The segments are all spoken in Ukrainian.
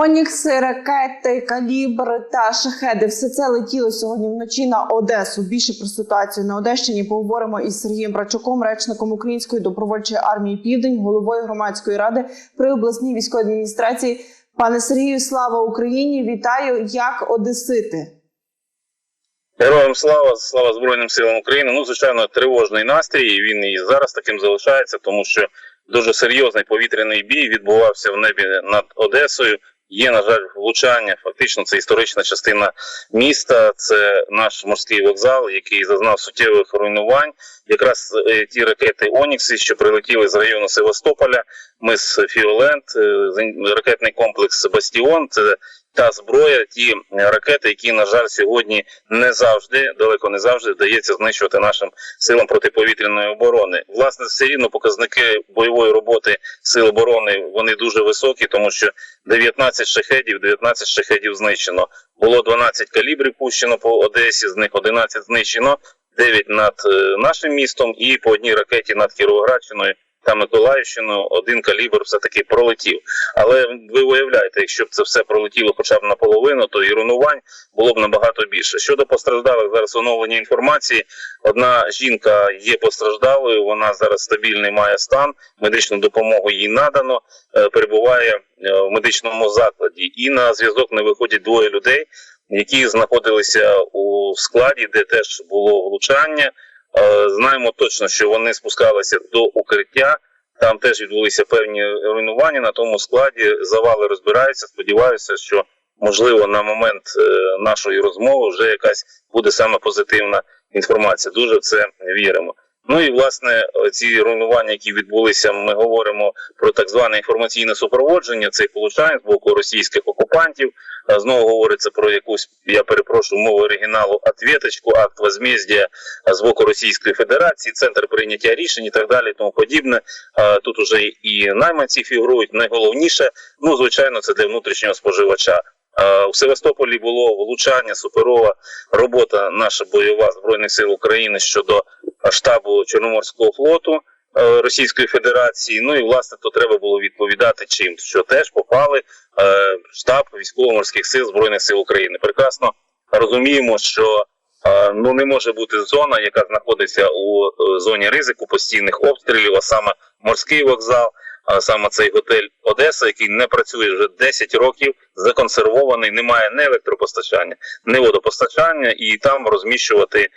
Онікси, ракети, калібр та шахеди все це летіло сьогодні вночі на Одесу. Більше про ситуацію на Одещині поговоримо із Сергієм Брачуком, речником Української добровольчої армії Південь, головою громадської ради при обласній військовій адміністрації. Пане Сергію, слава Україні! Вітаю! Як Одесити? Героям слава, слава Збройним силам України. Ну, звичайно, тривожний настрій. Він і зараз таким залишається, тому що дуже серйозний повітряний бій відбувався в небі над Одесою. Є, на жаль, влучання. Фактично, це історична частина міста. Це наш морський вокзал, який зазнав суттєвих руйнувань. Якраз е, ті ракети Онікси, що прилетіли з району Севастополя. Ми з Фіолент, е, ракетний комплекс Бастіон. Це та зброя, ті е, ракети, які, на жаль, сьогодні не завжди, далеко не завжди вдається знищувати нашим силам протиповітряної оборони. Власне, все рівно показники бойової роботи сил оборони вони дуже високі, тому що 19 шахедів, 19 шахедів знищено. Було 12 калібрів пущено по Одесі, з них 11 знищено, 9 над е, нашим містом і по одній ракеті над Кіровоградщиною та Миколаївщиною один калібр все таки пролетів. Але ви уявляєте, якщо б це все пролетіло хоча б наполовину, то і руйнувань було б набагато більше. Щодо постраждалих, зараз оновлення інформації. Одна жінка є постраждалою, вона зараз стабільний має стан, медичну допомогу їй надано, е, перебуває е, в медичному закладі. І на зв'язок не виходять двоє людей, які знаходилися у складі, де теж було влучання. Е, Знаємо точно, що вони спускалися до укриття. Там теж відбулися певні руйнування на тому складі. Завали розбираються. Сподіваюся, що можливо на момент е, нашої розмови вже якась буде саме позитивна інформація. Дуже в це віримо. Ну і власне ці руйнування, які відбулися, ми говоримо про так зване інформаційне супроводження цих влучань з боку російських окупантів. Знову говориться про якусь, я перепрошую мову оригіналу, ответочку, акт возмездия з боку Російської Федерації, центр прийняття рішень і так далі, тому подібне. Тут уже і найманці фігурують. Найголовніше, ну звичайно, це для внутрішнього споживача. У Севастополі було влучання, суперова робота наша бойова збройних сил України щодо штабу Чорноморського флоту. е, Російської Федерації, ну і власне то треба було відповідати чим, що теж попали е, штаб військово-морських сил збройних сил України. Прекрасно розуміємо, що е, ну не може бути зона, яка знаходиться у е, зоні ризику постійних обстрілів, а саме морський вокзал, а саме цей готель Одеса, який не працює вже 10 років, законсервований, немає ні електропостачання, ні водопостачання, і там розміщувати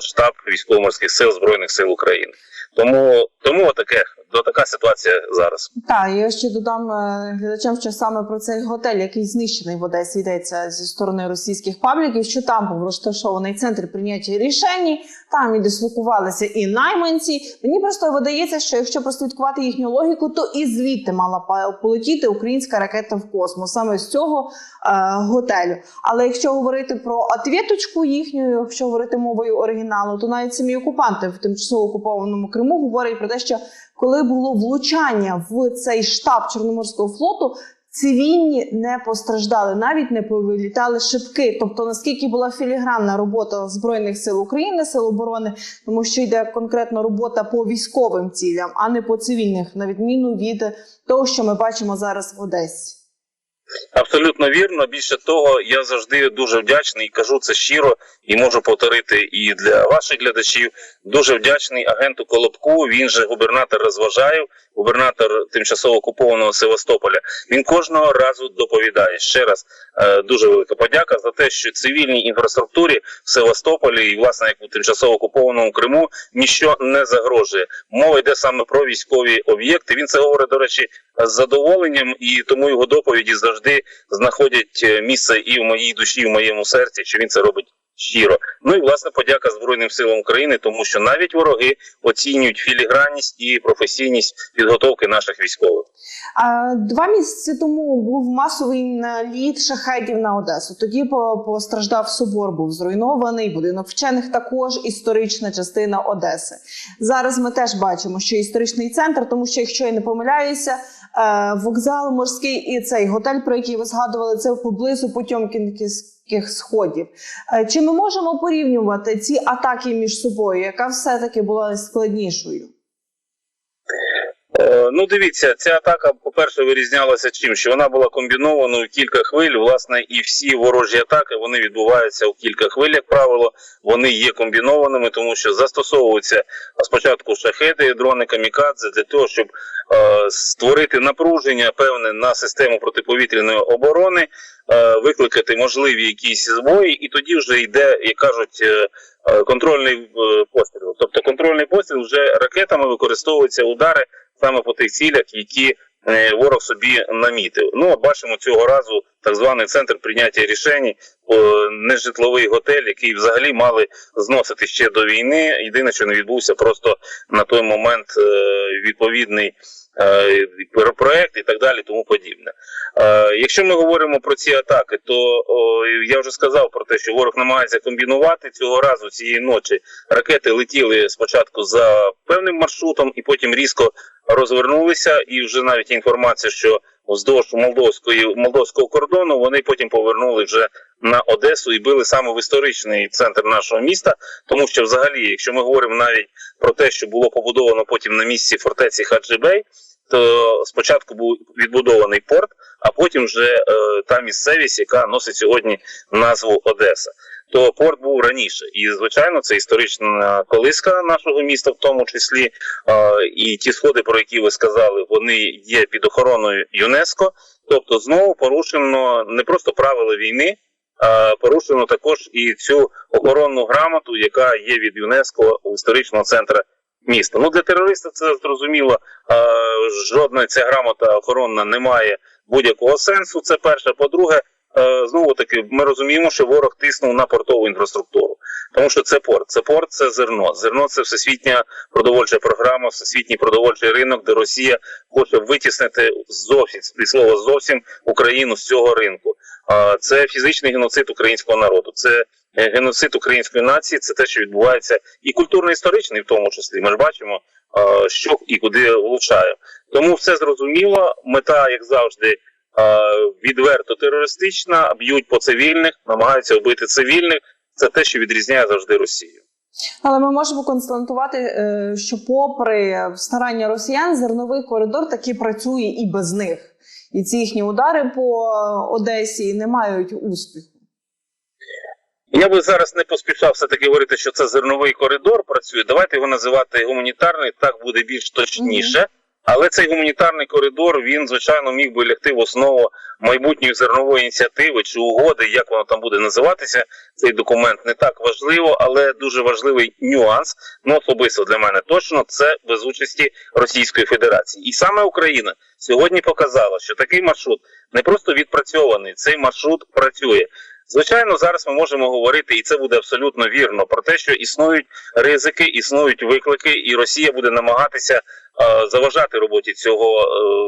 штаб військово-морських сил збройних сил України. Тому тому таке до така ситуація зараз. Так, я ще додам е, глядачам, що саме про цей готель, який знищений в Одесі, йдеться зі сторони російських пабліків, що там був розташований центр прийняття рішень, там і дислокувалися і найманці. Мені просто видається, що якщо прослідкувати їхню логіку, то і звідти мала полетіти українська ракета в космос, саме з цього е, готелю. Але якщо говорити про отвіточку їхню, якщо говорити мовою оригіналу, то навіть самі окупанти в тимчасово окупованому Криму говорять про те, що коли було влучання в цей штаб Чорноморського флоту, цивільні не постраждали, навіть не повилітали шибки. Тобто, наскільки була філігранна робота збройних сил України, сил оборони, тому що йде конкретно робота по військовим цілям, а не по цивільних, на відміну від того, що ми бачимо зараз в Одесі. Абсолютно вірно. Більше того, я завжди дуже вдячний і кажу це щиро і можу повторити і для ваших глядачів. Дуже вдячний агенту Колобку. Він же губернатор розважаю, губернатор тимчасово окупованого Севастополя. Він кожного разу доповідає. Ще раз е, дуже велика подяка за те, що цивільній інфраструктурі в Севастополі і власне як у тимчасово окупованому Криму ніщо не загрожує. Мова йде саме про військові об'єкти. Він це говорить, до речі, з задоволенням, і тому його доповіді завжди знаходять е, місце і в моїй душі, і в моєму серці, що він це робить щиро. Ну і власне подяка Збройним силам України, тому що навіть вороги оцінюють філігранність і професійність підготовки наших військових. Два місяці тому був масовий наліт шахедів на Одесу. Тоді по- постраждав собор, був зруйнований, будинок вчених також історична частина Одеси. Зараз ми теж бачимо, що історичний центр, тому що, якщо я не помиляюся, вокзал морський і цей готель, про який ви згадували, це поблизу Потьомкінських сходів. Е, Чи ми можемо порівнювати ці атаки між собою, яка все таки була складнішою? Е, Ну, дивіться, ця атака, по-перше, вирізнялася чим, що вона була комбінованою кілька хвиль. Власне, і всі ворожі атаки вони відбуваються у кілька хвиль, як правило. Вони є комбінованими, тому що застосовуються спочатку шахеди, дрони камікадзе для того, щоб е, створити напруження певне на систему протиповітряної оборони, е, викликати можливі якісь збої, і тоді вже йде, як кажуть. е, е, Контрольний постріл, тобто контрольний постріл вже ракетами використовуються удари саме по тих цілях, які е, ворог собі намітив. Ну, бачимо цього разу так званий центр прийняття рішень, нежитловий готель, який взагалі мали зносити ще до війни. Єдине, що не відбувся просто на той момент е, відповідний е, і так далі, тому подібне. Е, Якщо ми говоримо про ці атаки, то я вже сказав про те, що ворог намагається комбінувати цього разу цієї ночі. Ракети летіли спочатку за певним маршрутом, і потім різко розвернулися. І вже навіть інформація, що вздовж молдовської молдовського кордону вони потім повернули вже на Одесу і били саме в історичний центр нашого міста. Тому що, взагалі, якщо ми говоримо навіть про те, що було побудовано потім на місці фортеці Хаджибей, то спочатку був відбудований порт, а потім вже е, та місцевість, яка носить сьогодні назву Одеса. То порт був раніше, і звичайно, це історична колиска нашого міста, в тому числі. Е, і ті сходи, про які ви сказали, вони є під охороною ЮНЕСКо. Тобто, знову порушено не просто правила війни, а порушено також і цю охоронну грамоту, яка є від ЮНЕСКо у історичного центру міста. Ну для терориста це зрозуміло. е, Жодна ця грамота охоронна не має будь-якого сенсу. Це перше. По-друге, е, знову таки, ми розуміємо, що ворог тиснув на портову інфраструктуру, тому що це порт. Це порт, це зерно. Зерно це всесвітня продовольча програма, всесвітній продовольчий ринок, де Росія хоче витіснити зовсім від слова зовсім Україну з цього ринку. Це фізичний геноцид українського народу. Це е, геноцид української нації. Це те, що відбувається, і культурно-історичний, в тому числі. Ми ж бачимо, е, що і куди влучає. Тому все зрозуміло. Мета, як завжди, е, відверто терористична, б'ють по цивільних, намагаються вбити цивільних. Це те, що відрізняє завжди Росію. Але ми можемо констатувати, е, що, попри старання росіян, зерновий коридор таки працює і без них. І ці їхні удари по Одесі не мають успіху. Я би зараз не поспішав все таки говорити, що це зерновий коридор працює. Давайте його називати гуманітарний, так буде більш точніше. Але цей гуманітарний коридор він звичайно міг би лягти в основу майбутньої зернової ініціативи чи угоди, як воно там буде називатися. Цей документ не так важливо, але дуже важливий нюанс. Ну особисто для мене точно це без участі Російської Федерації, і саме Україна сьогодні показала, що такий маршрут не просто відпрацьований, цей маршрут працює. Звичайно, зараз ми можемо говорити, і це буде абсолютно вірно, про те, що існують ризики, існують виклики, і Росія буде намагатися е, заважати роботі цього е,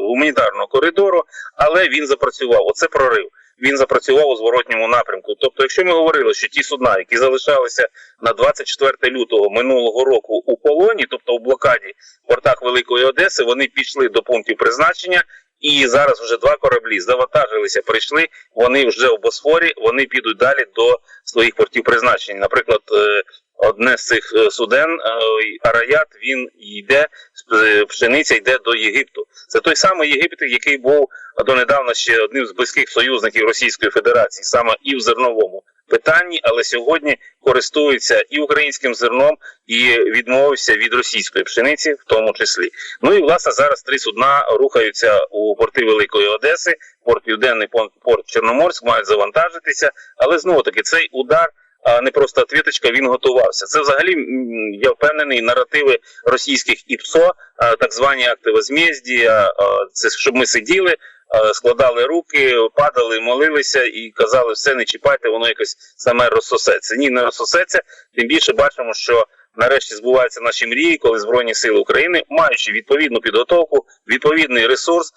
гуманітарного коридору, але він запрацював. Оце прорив. Він запрацював у зворотньому напрямку. Тобто, якщо ми говорили, що ті судна, які залишалися на 24 лютого минулого року у полоні, тобто у блокаді в портах Великої Одеси, вони пішли до пунктів призначення. І зараз вже два кораблі завантажилися, прийшли. Вони вже в Босфорі, вони підуть далі до своїх портів призначення. Наприклад, е, одне з цих е, суден е, Араят він йде пшениця йде до Єгипту. Це той самий Єгипет, який був донедавна ще одним з близьких союзників Російської Федерації, саме і в зерновому питанні, але сьогодні користується і українським зерном, і відмовився від російської пшениці, в тому числі. Ну і власне зараз три судна рухаються у порти Великої Одеси, порт Південний, порт Чорноморськ мають завантажитися, але знову таки цей удар. А не просто отвіточка, він готувався. Це взагалі я впевнений наративи російських ІПСО, так звані акти возмездія, це щоб ми сиділи, складали руки, падали, молилися і казали, все не чіпайте, воно якось саме розсосеться. Ні, не розсосеться. Тим більше бачимо, що нарешті збуваються наші мрії, коли Збройні Сили України, маючи відповідну підготовку, відповідний ресурс,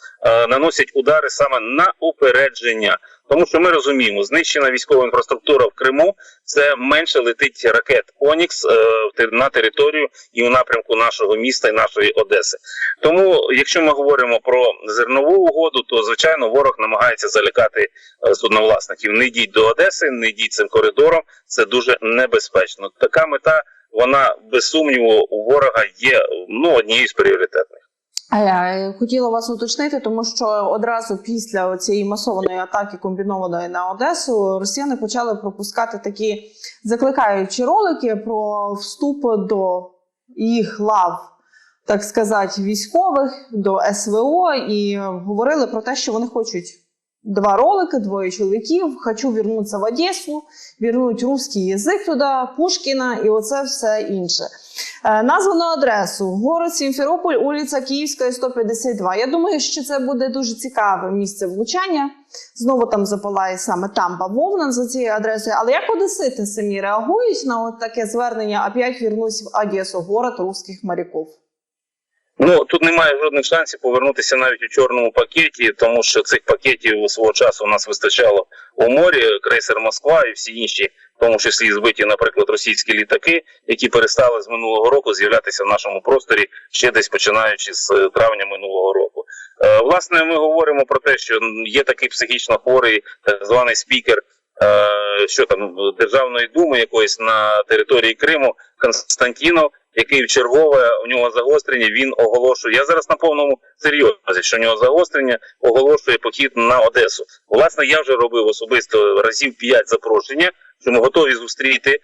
наносять удари саме на упередження. Тому що ми розуміємо, знищена військова інфраструктура в Криму це менше летить ракет Онікс е, на територію і у напрямку нашого міста і нашої Одеси. Тому, якщо ми говоримо про зернову угоду, то звичайно ворог намагається залякати е, судновласників. Не йдіть до Одеси, не йдіть цим коридором. Це дуже небезпечно. Така мета, вона без сумніву у ворога є ну однією з пріоритетних. Хотіла вас уточнити, тому що одразу після цієї масованої атаки комбінованої на Одесу росіяни почали пропускати такі закликаючі ролики про вступ до їх лав, так сказати, військових до СВО, і говорили про те, що вони хочуть два ролики, двоє чоловіків. Хочу вернутися в Одесу, вернуть русский язик туди, Пушкіна і оце все інше. Е, Названо адресу город Сімферополь, вулиця Київська, 152. Я думаю, що це буде дуже цікаве місце влучання. Знову там запалає саме там бавовна за цією адресою. Але як одесити самі реагують на от таке звернення «Опять вернусь в Одесу, город русських моряків? Ну тут немає жодних шансів повернутися навіть у чорному пакеті, тому що цих пакетів свого часу у нас вистачало у морі. Крейсер Москва і всі інші, в тому числі збиті, наприклад, російські літаки, які перестали з минулого року з'являтися в нашому просторі ще десь починаючи з е, травня минулого року. Е, власне, ми говоримо про те, що є такий психічно хворий так званий спікер. е, Що там державної думи якоїсь на території Криму Константінов, який в чергове у нього загострення, він оголошує. Я зараз на повному серйозі, що у нього загострення оголошує похід на Одесу. Власне, я вже робив особисто разів п'ять запрошення, що ми готові зустріти.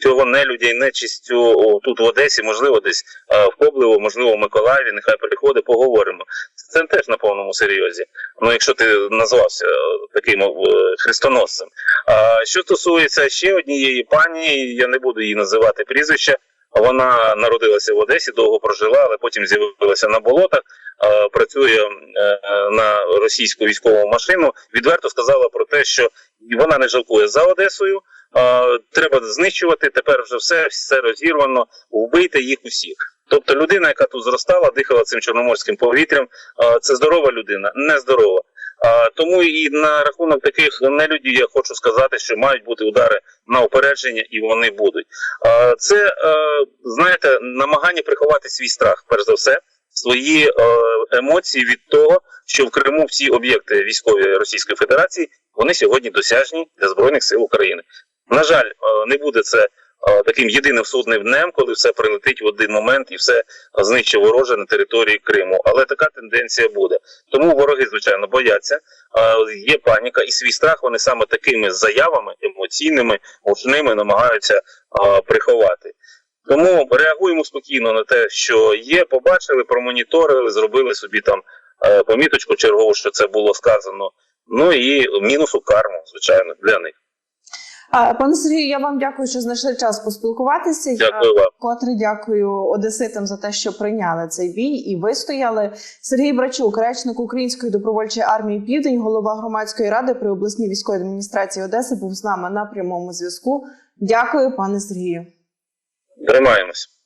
Цього нелюдя і нечистю тут в Одесі, можливо, десь в Коблево, можливо, в Миколаєві. Нехай приходить, поговоримо. Це теж на повному серйозі. Ну, якщо ти назвався е, таким е, хрестоносцем. А що стосується ще однієї пані, я не буду її називати прізвище. Вона народилася в Одесі, довго прожила, але потім з'явилася на болотах. Працює е, на російську військову машину. Відверто сказала про те, що вона не жалкує за Одесою. Е, Треба знищувати. Тепер вже все, все розірвано, вбийте їх усіх. Тобто людина, яка тут зростала, дихала цим чорноморським повітрям, е, це здорова людина, не здорова. А, тому і на рахунок таких нелюдів я хочу сказати, що мають бути удари на упередження, і вони будуть. Це е, знаєте, намагання приховати свій страх, перш за все, свої е, емоції від того, що в Криму всі об'єкти військові Російської Федерації вони сьогодні досяжні для збройних сил України. На жаль, е, не буде це. е, Таким єдиним судним днем, коли все прилетить в один момент і все знищить вороже на території Криму. Але така тенденція буде. Тому вороги, звичайно, бояться. Е, Є паніка, і свій страх вони саме такими заявами емоційними, гучними намагаються приховати. Тому реагуємо спокійно на те, що є, побачили, промоніторили, зробили собі там поміточку чергову, що це було сказано. Ну і мінусу карму, звичайно, для них. Пане Сергію, я вам дякую, що знайшли час поспілкуватися. Дякую вам. Котре дякую одеситам за те, що прийняли цей бій і вистояли. Сергій Брачук, речник Української добровольчої армії Південь, голова громадської ради при обласній військовій адміністрації Одеси, був з нами на прямому зв'язку. Дякую, пане Сергію. Тримаємось.